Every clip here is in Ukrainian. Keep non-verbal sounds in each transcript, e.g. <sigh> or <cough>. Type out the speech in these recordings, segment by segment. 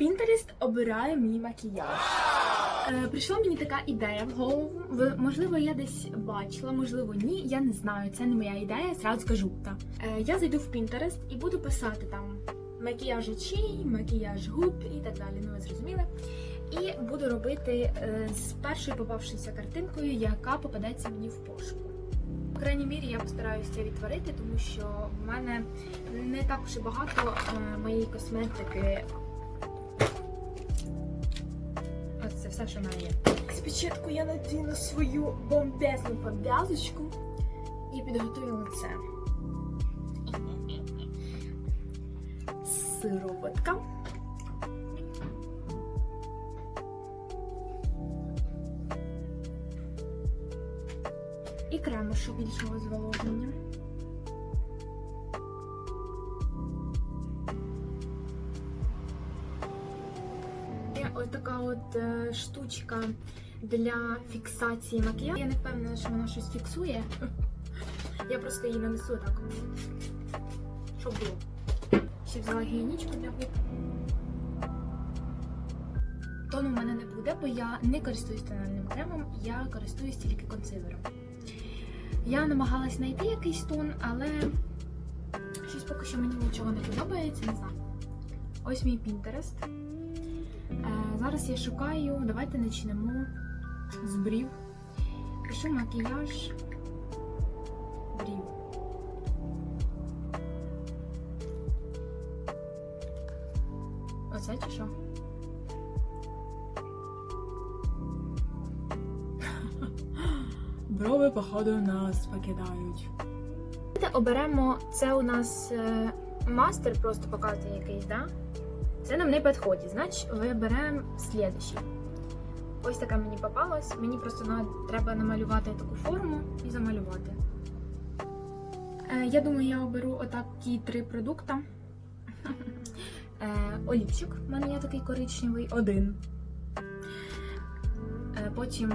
Pinterest обирає мій макіяж. Е, прийшла мені така ідея в голову. Ви, можливо, я десь бачила, можливо, ні. Я не знаю. Це не моя ідея, зразу скажу. Та. Е, я зайду в Pinterest і буду писати там макіяж очей, макіяж губ і так далі. Ну, ви зрозуміли. І буду робити е, з першою попавшися картинкою, яка попадеться мені в пошуку. В крайній мірі я постараюся це відтворити, тому що в мене не так і багато е, моєї косметики. Все, що в є. Спочатку я надіну свою бомбезну пов'язочку і підготую лице. Сироватка. І кремушу більшого зволоження. Така от е, штучка для фіксації макіяжу. Я не впевнена, що вона щось фіксує. Я просто її нанесу так. Щоб було. Ще взяла гігієнічку для губ. Тону в мене не буде, бо я не користуюсь тональним кремом, я користуюсь тільки консилером. Я намагалась знайти якийсь тон, але щось поки що мені нічого не подобається, не знаю. Ось мій Pinterest. Е, зараз я шукаю, давайте почнемо з брів. Пишу макіяж брів. Оце чи що? <laughs> Брови, походу, нас покидають. Оберемо, це у нас е, мастер, просто показує якийсь, да? Це нам не підходить, значить виберемо слідущий. Ось така мені попалась. Мені просто треба намалювати таку форму і замалювати. Е, я думаю, я оберу отакі три продукти. <laughs> Е, олівчик, в мене є такий коричневий, один. Е, потім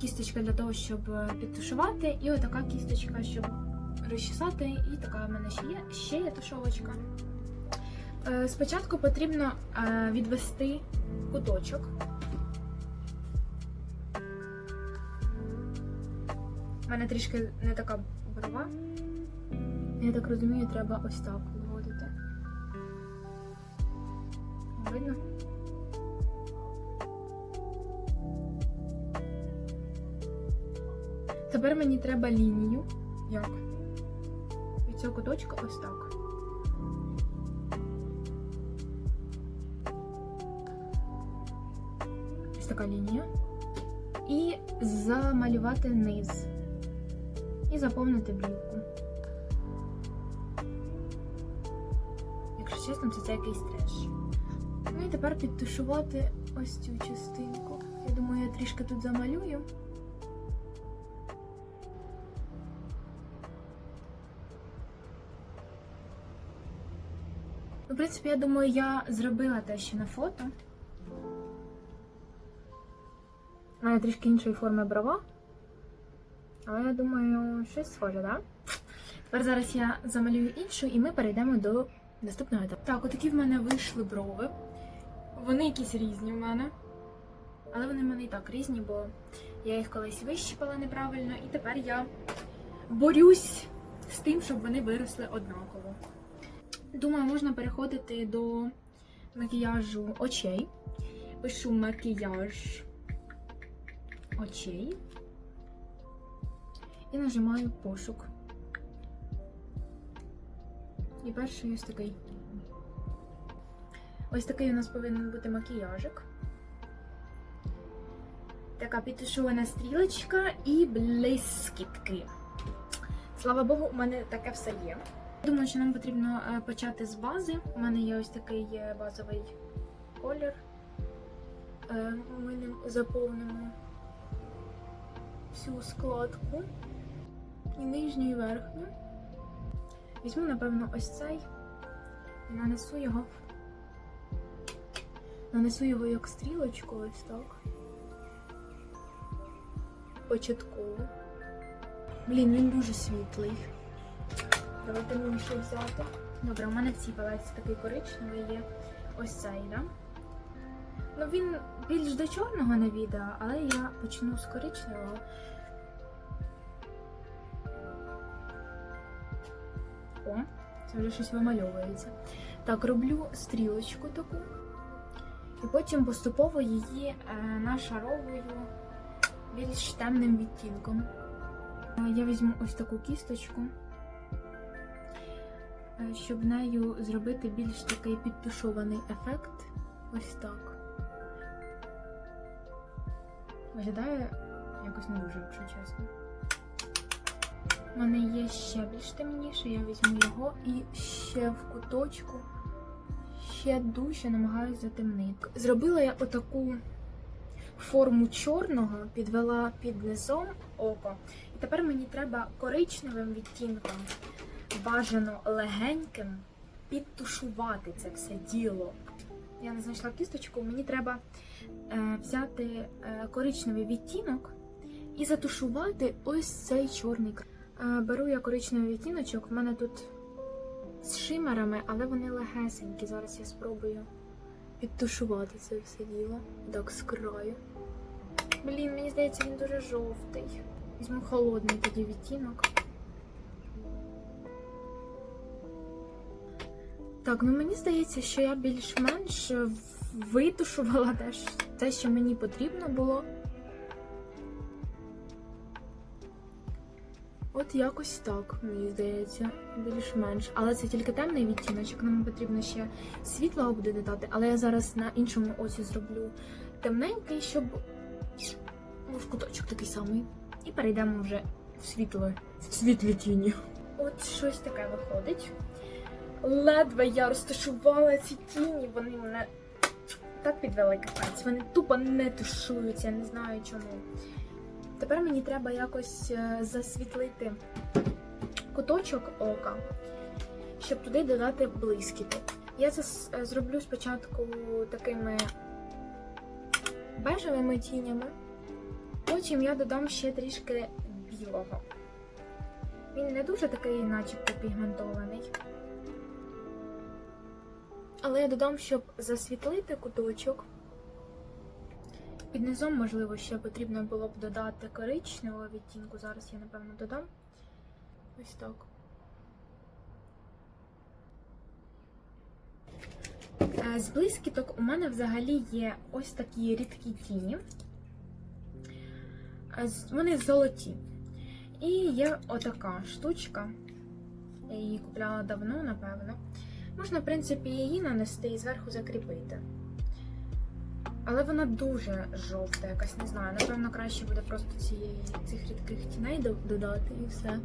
кісточка для того, щоб підтушувати, і отака кісточка, щоб розчесати, і така в мене ще є, ще є тушовочка. Е, Спочатку потрібно е, відвести куточок. У мене трішки не така брова. Я так розумію, треба ось так виводити. Видно? Тепер мені треба лінію. Як? Від цього куточка ось так. Ось така лінія. І замалювати низ. І заповнити брівку. Якщо чесно, то це якийсь треш. Ну і тепер підтушувати ось цю частинку. Я думаю, я трішки тут замалюю. Ну, в принципі, я думаю, я зробила те, що на фото. Мене трішки іншої форми брова. Але я думаю, щось схоже, так? Да? Тепер зараз я замалюю іншу і ми перейдемо до наступного етапу. Так, отакі в мене вийшли брови. Вони якісь різні в мене. Але вони в мене і так різні, бо я їх колись вищипала неправильно, і тепер я борюсь з тим, щоб вони виросли однаково. Думаю, можна переходити до макіяжу очей. Пишу макіяж очей. І нажимаю пошук. І перший ось такий. Ось такий у нас повинен бути макіяжик. Така підтушована стрілочка і блискітки. Слава Богу, у мене таке все є. Думаю, що нам потрібно е, почати з бази. У мене є ось такий е, базовий колір. Е, Ми ним заповнимо всю складку і нижню, і верхню. Візьму, напевно, ось цей і нанесу його. Нанесу його як стрілочку, ось так. Початково. Блін, він дуже світлий. Давайте мені ще взяти. Добре, у мене в цій палеці такий коричневий є ось цей, да? Ну він більш до чорного на відео, але я почну з коричневого. О, це вже щось вимальовується. Так, роблю стрілочку таку. І потім поступово її е, нашаровую більш темним відтінком. Е, Я візьму ось таку кісточку, е, щоб нею зробити більш такий підтушований ефект. Ось так. Виглядає якось не дуже, якщо чесно. У мене є ще більш темніше, я візьму його і ще в куточку ще дужче намагаюся затемнити. Зробила я отаку форму чорного, підвела під низом око. І тепер мені треба коричневим відтінком, бажано легеньким, підтушувати це все діло. Я не знайшла кісточку, мені треба е, взяти е, коричневий відтінок і затушувати ось цей чорний край. Е, беру я коричневий відтіночок, в мене тут з шимерами, але вони легесенькі. Зараз я спробую підтушувати це все діло. Так, з краю. Блін, мені здається, він дуже жовтий. Візьму холодний тоді відтінок. Так, ну мені здається, що я більш-менш витушувала те, що- те, що мені потрібно було. От якось так, мені здається, більш-менш. Але це тільки темний відтіночок, нам потрібно ще світлого буде додати, але я зараз на іншому оці зроблю темненький, щоб був куточок такий самий. І перейдемо вже в світло, в світлі тіні. От щось таке виходить. Ледве я розташувала ці тіні, вони мене так підвели капець. Вони тупо не тушуються, не знаю чому. Тепер мені треба якось е, засвітлити куточок ока, щоб туди додати блискіток. Я це е, зроблю спочатку такими бежевими тінями, потім я додам ще трішки білого. Він не дуже такий, начебто, пігментований. Але я додам, щоб засвітлити куточок. Під низом, можливо, ще потрібно було б додати коричневого відтінку. Зараз я, напевно, додам. Ось так. Е, З блискіток у мене взагалі є ось такі рідкі тіні. Е, Вони золоті. І є отака штучка. Я її купляла давно, напевно. Можна, в принципі, її нанести і зверху закріпити. Але вона дуже жовта, якась не знаю. Напевно, краще буде просто цієї, цих рідких тіней додати і все.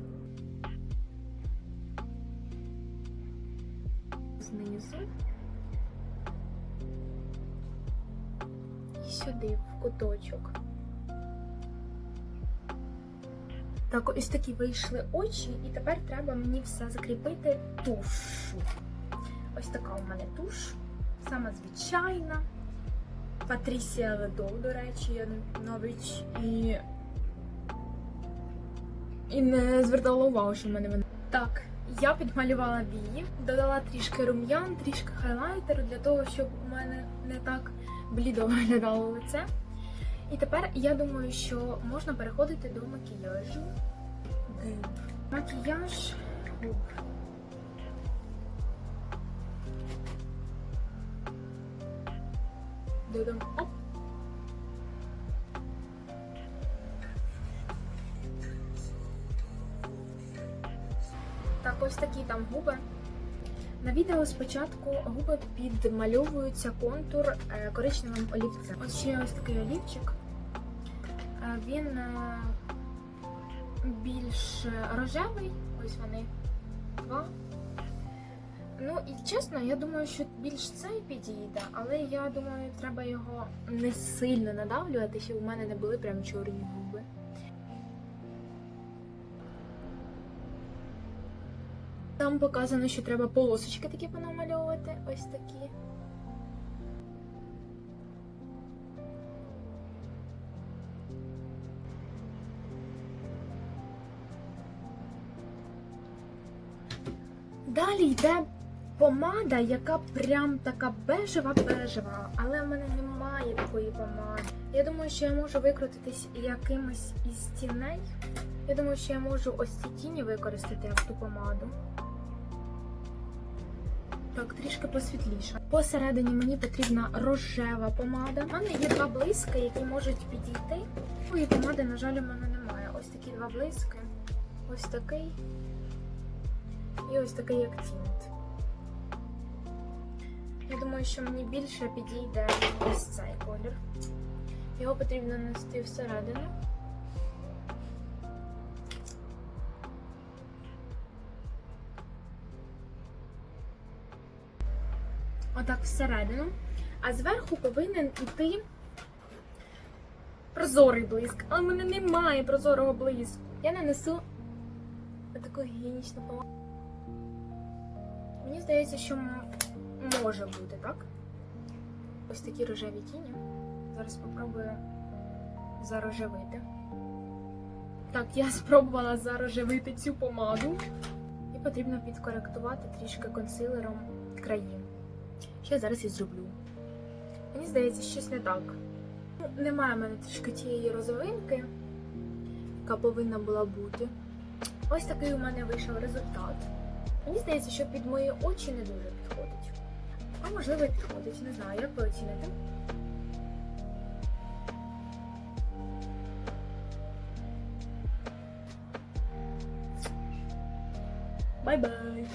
Знизу. І сюди, в куточок. Так, ось такі вийшли очі, і тепер треба мені все закріпити тушу. Така у мене туш, сама звичайна. Патрісія Ледов, до речі, я не- і. І не звертала увагу, що в мене вона. Так, я підмалювала вії, додала трішки рум'ян, трішки хайлайтеру для того, щоб у мене не так блідо <laughs> виглядало лице. І тепер я думаю, що можна переходити до макіяжу. Макіяж губ. Додам. Оп. Так, ось такі там губи. На відео спочатку губи підмальовуються контур е, коричневим олівцем. Ось ще ось такий олівчик. Е, Він е, більш рожевий. Ось вони два. Ну і чесно, я думаю, що більш цей підійде, але я думаю, треба його не сильно надавлювати, щоб у мене не були прям чорні губи. Там показано, що треба полосочки такі понамальовувати. Ось такі. Далі йде помада, яка прям така бежева-бежева, але в мене немає такої помади. Я думаю, що я можу викрутитись якимось із тіней. Я думаю, що я можу ось ці тіні використати як ту помаду. Так, трішки посвітліше. Посередині мені потрібна рожева помада. У мене є два блиски, які можуть підійти. Такої помади, на жаль, у мене немає. Ось такі два блиски. Ось такий. І ось такий як тінт. Я думаю, що мені більше підійде ось цей колір. Його потрібно нести всередину. Отак всередину. А зверху повинен іти прозорий блиск. Але в мене немає прозорого блиску. Я нанесу таку гігієнічну помаду. Мені здається, що може бути, так? Ось такі рожеві тіні. Зараз спробую зарожевити. Так, я спробувала зарожевити цю помаду. І потрібно підкоректувати трішки консилером краї. Що я зараз і зроблю. Мені здається, щось не так. Ну, немає в мене трішки тієї розовинки, яка повинна була бути. Ось такий у мене вийшов результат. Мені здається, що під мої очі не дуже підходить. А можливо, і підходить, не знаю, як ви оціните. Бай-бай!